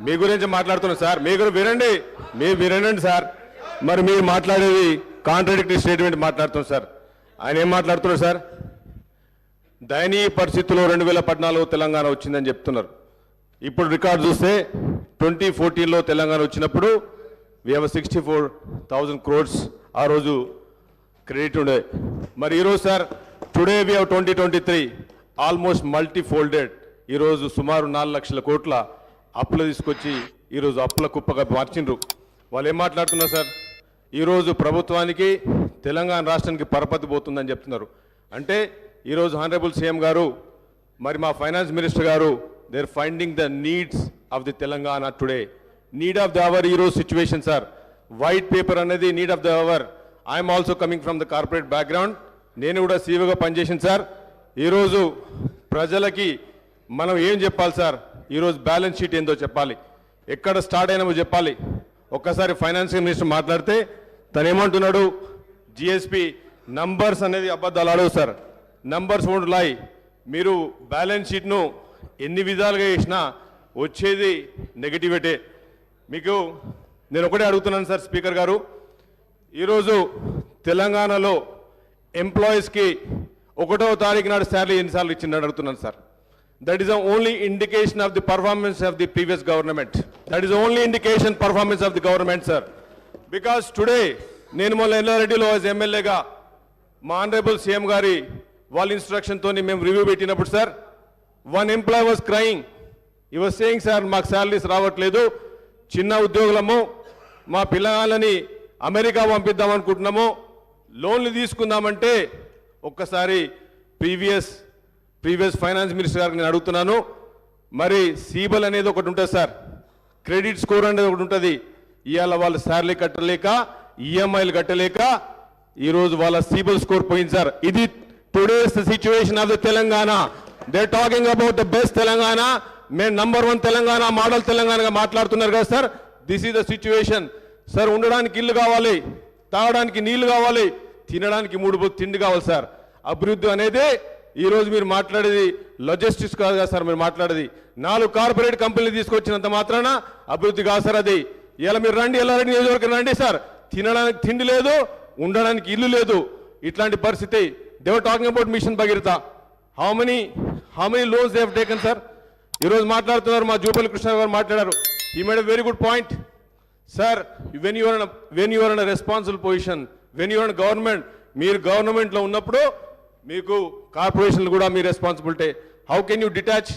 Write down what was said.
మీ గురించి మాట్లాడుతున్నాం సార్. మీ గురించి వినండి. మీ వినండి సార్. మరి మీరు మాట్లాడేది కాంట్రడిక్టరీ స్టేట్మెంట్ మాట్లాడుతున్నాం సార్. ఆయన ఏం మాట్లాడుతున్నారు సార్? దయనీయ పరిస్థితుల్లో రెండు వేల పద్నాలుగు తెలంగాణ వచ్చిందని చెప్తున్నారు. ఇప్పుడు రికార్డు చూస్తే ట్వంటీ ఫోర్టీన్లో తెలంగాణ వచ్చినప్పుడు we have sixty four thousand crores ఆ రోజు క్రెడిట్ ఉండే. మరి ఈరోజు sir today we have twenty twenty three almost multi folded ఈరోజు సుమారు నాలుగు లక్షల కోట్ల అప్పులు తీసుకొచ్చి ఈరోజు అప్పుల కుప్పగా మార్చిండ్రు. వాళ్ళు ఏం మాట్లాడుతున్నారు సార్? ఈరోజు ప్రభుత్వానికి తెలంగాణ రాష్ట్రానికి పరపతి పోతుందని చెప్తున్నారు. అంటే ఈరోజు హానరబుల్ సీఎం గారు మరి మా ఫైనాన్స్ మినిస్టర్ గారు there finding the needs of the Telangana today need of the hour ఈరోజు సిచ్యువేషన్ సార్ వైట్ పేపర్ అనేది need of the hour I'm also coming from the corporate background నేను కూడా సీవోగా పనిచేసింది sir ఈరోజు ప్రజలకి మనం ఏం చెప్పాలి సార్ ఈరోజు బ్యాలెన్స్ షీట్ ఏందో చెప్పాలి. ఎక్కడ స్టార్ట్ అయినామో చెప్పాలి. ఒక్కసారి ఫైనాన్స్ మినిస్టర్ మాట్లాడితే తను ఏమంటున్నాడు జిఎస్పి నంబర్స్ అనేది అబద్ధాలు అడవు సార్. నంబర్స్ వోంట్ లాయ్ మీరు బ్యాలెన్స్ షీట్ను ఎన్ని విధాలుగా చేసినా వచ్చేది నెగటివిటీ మీకు నేను ఒకటే అడుగుతున్నాను సార్ స్పీకర్ గారు. ఈరోజు తెలంగాణలో ఎంప్లాయీస్కి ఒకటో తారీఖు నాడు శాలరీ ఎన్నిసార్లు ఇచ్చిందని అడుగుతున్నాను sir. That is only indication of the performance of the previous government that is only indication performance of the government sir because today నేను మొన్న ఎల్లారెడ్డిలో యాజ్ ఎమ్మెల్యేగా మా ఆనరేబుల్ సీఎం గారి వాళ్ళ ఇన్స్ట్రక్షన్తో మేము రివ్యూ పెట్టినప్పుడు sir one employee was crying he was saying sir మాకు salaries రావట్లేదు. చిన్న ఉద్యోగులము. మా పిల్లలని అమెరికా పంపిద్దాం అనుకుంటున్నాము. లోన్లు తీసుకుందామంటే ఒక్కసారి ప్రీవియస్ ప్రీవియస్ ఫైనాన్స్ మినిస్టర్ గారికి నేను అడుగుతున్నాను. మరి సీబల్ అనేది ఒకటి ఉంటుంది సార్. క్రెడిట్ స్కోర్ అనేది ఒకటి ఉంటుంది. ఇవాళ వాళ్ళ శాలరీ కట్టలేక ఈఎంఐలు కట్టలేక ఈరోజు వాళ్ళ సీబల్ స్కోర్ పోయింది సార్. ఇది today's situation of the Telangana. They talking about the best Telangana. మేము నంబర్ వన్ తెలంగాణ మోడల్ తెలంగాణగా మాట్లాడుతున్నారు కదా sir. This is the situation sir ఉండడానికి ఇల్లు కావాలి తాగడానికి నీళ్ళు కావాలి తినడానికి మూడు తిండి కావాలి సార్. అభివృద్ధి అనేది ఈరోజు మీరు మాట్లాడేది లాజిస్టిక్స్ కాదు కదా సార్ మీరు మాట్లాడేది. నాలుగు కార్పొరేట్ కంపెనీలు తీసుకొచ్చినంత మాత్రాన అభివృద్ధి కాదు సార్ అది. ఇలా మీరు రండి ఎలా రండి నియోజకవర్గం రండి సార్. తినడానికి తిండి లేదు ఉండడానికి ఇల్లు లేదు. ఇట్లాంటి పరిస్థితి. They are talking about mission Bhagiratha how many how many loans they've taken sir ఈరోజు మాట్లాడుతున్నారు మా జూపల్లి కృష్ణ గారు మాట్లాడారు. He made very good point sir when your when your unresponsible position when you're government మీరు గవర్నమెంట్లో ఉన్నప్పుడు మీకు కార్పొరేషన్లు కూడా మీ responsibility how can you detach